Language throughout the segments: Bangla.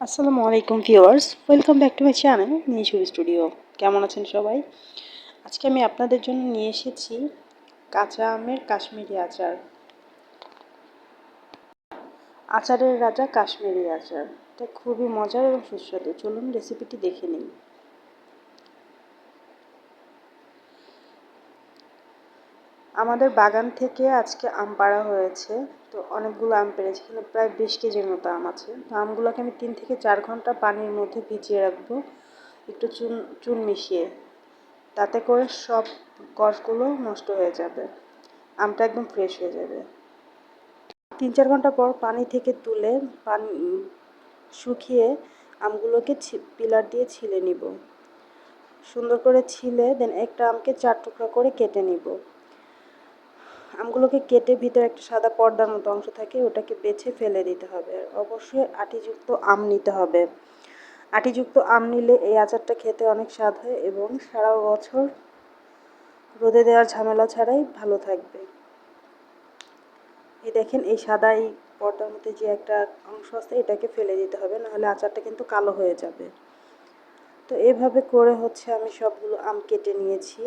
আসসালামু আলাইকুম viewers, welcome back to my channel নিয়েছি স্টুডিও। কেমন আছেন সবাই? আজকে আমি আপনাদের জন্য নিয়ে এসেছি কাঁচা আমের কাশ্মীরি আচার। আচারের রাজা কাশ্মীরি আচার। এটা খুবই মজার এবং সুস্বাদু। চলুন রেসিপিটি দেখে নিই। আমাদের বাগান থেকে আজকে আম পাড়া হয়েছে। তো অনেকগুলো আম পেরেছি এখানে প্রায় বিশ কেজির মতো আম আছে। তো আমগুলোকে আমি তিন থেকে চার ঘণ্টা পানির মধ্যে ভিজিয়ে রাখব, একটু চুন চুন মিশিয়ে। তাতে করে সব কষগুলো নষ্ট হয়ে যাবে। আমটা একদম ফ্রেশ হয়ে যাবে। তিন চার ঘণ্টা পর পানি থেকে তুলে পানি শুকিয়ে আমগুলোকে পিলার দিয়ে ছিলে নিব। সুন্দর করে ছিলে, দেন একটা আমকে চার টুকরা করে কেটে নিব। আমগুলোকে কেটে ভিতরে একটা সাদা পর্দার মতো অংশ থাকে, ওটাকে বেছে ফেলে দিতে হবে। অবশ্যই আটিযুক্ত আম নিতে হবে। আটিযুক্ত আম নিলে এই আচারটা খেতে অনেক স্বাদ হয় এবং সারা বছর রোদে দেওয়ার ঝামেলা ছাড়াই ভালো থাকবে। এই দেখেন, এই সাদা এই পর্দার মধ্যে যে একটা অংশ আছে, এটাকে ফেলে দিতে হবে, নাহলে আচারটা কিন্তু কালো হয়ে যাবে। তো এভাবে করে হচ্ছে আমি সবগুলো আম কেটে নিয়েছি।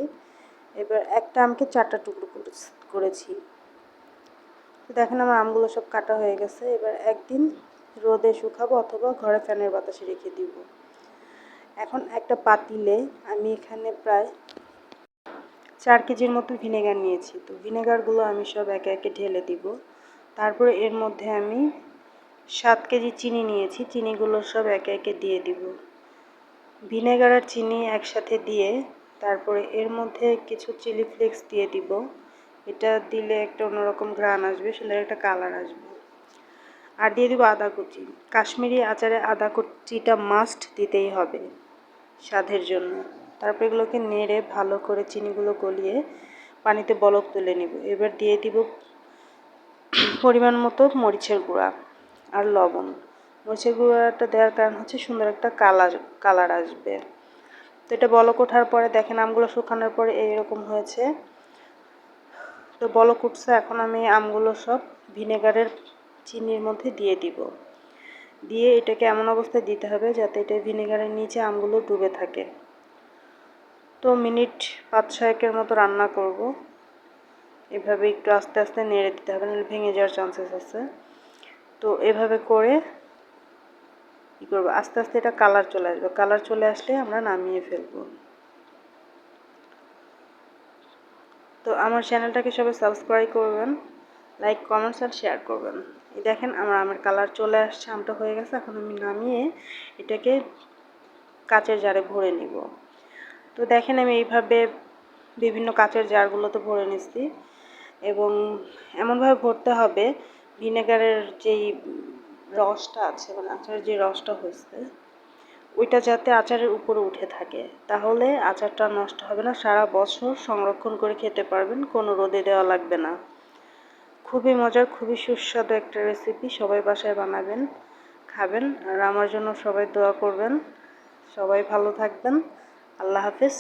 এবার একটা আমকে চারটা টুকরো করেছি। দেখেন আমার আমগুলো সব কাটা হয়ে গেছে, এবার একদিন রোদে শুকাবো অথবা ঘরে ফ্যানের বাতাসে রেখে দিব। এখন একটা পাতিলে আমি এখানে প্রায় চার কেজির মতো ভিনেগার নিয়েছি। তো ভিনেগারগুলো আমি সব একে একে ঢেলে দিব। তারপরে এর মধ্যে আমি সাত কেজি চিনি নিয়েছি, চিনিগুলো সব একে একে দিয়ে দিব। ভিনেগার আর চিনি একসাথে দিয়ে তারপরে এর মধ্যে কিছু চিলি ফ্লেক্স দিয়ে দিব। এটা দিলে একটা অন্যরকম ঘ্রাণ আসবে, সুন্দর একটা কালার আসবে। আর দিয়ে দিব আদা কুচি। কাশ্মীরি আচারে আদা কুচিটা মাস্ট দিতেই হবে স্বাদের জন্য। তারপর এগুলোকে নেড়ে ভালো করে চিনিগুলো গলিয়ে পানিতে বলক তুলে নিব। এবার দিয়ে দিব পরিমাণ মতো মরিচের গুঁড়া আর লবণ। মরিচের গুঁড়াটা দেওয়ার কারণ হচ্ছে সুন্দর একটা কালার কালার আসবে। তো এটা বলক ওঠার পরে দেখেন আমগুলো শুকানোর পরে এইরকম হয়েছে। তো বলো উঠছে এখন আমি আমগুলো সব ভিনেগারের চিনির মধ্যে দিয়ে দিব। দিয়ে এটাকে এমন অবস্থায় দিতে হবে যাতে এটা ভিনেগারের নিচে আমগুলো ডুবে থাকে। তো মিনিট পাঁচ ছয়েকের মতো রান্না করব। এভাবে একটু আস্তে আস্তে নেড়ে দিতে হবে, নাহলে ভেঙে যাওয়ার চান্সেস আছে। তো এভাবে করে কী করব, আস্তে আস্তে এটা কালার চলে আসবে। কালার চলে আসলে আমরা নামিয়ে ফেলব। তো আমার চ্যানেলটাকে সবাই সাবস্ক্রাইব করবেন, লাইক কমেন্টস আর শেয়ার করবেন। এই দেখেন আমার আমের কালার চলে আসছে, আমটা হয়ে গেছে, এখন আমি নামিয়ে এটাকে কাচের জারে ভরে নিব। তো দেখেন আমি এইভাবে বিভিন্ন কাচের জারগুলোতে ভরে নিচ্ছি এবং এমনভাবে ভরতে হবে, ভিনেগারের যেই রসটা আছে মানে আচারের যে রসটা হয়েছে ওইটা যাতে আচারের উপরে উঠে থাকে। তাহলে আচারটা নষ্ট হবে না, সারা বছর সংরক্ষণ করে খেতে পারবেন, কোনো রোদে দেওয়া লাগবে না। খুবই মজার, খুবই সুস্বাদু একটা রেসিপি সবাই বাসায় বানাবেন, খাবেন, আর আমার জন্য সবাই দোয়া করবেন। সবাই ভালো থাকবেন। আল্লাহ হাফেজ।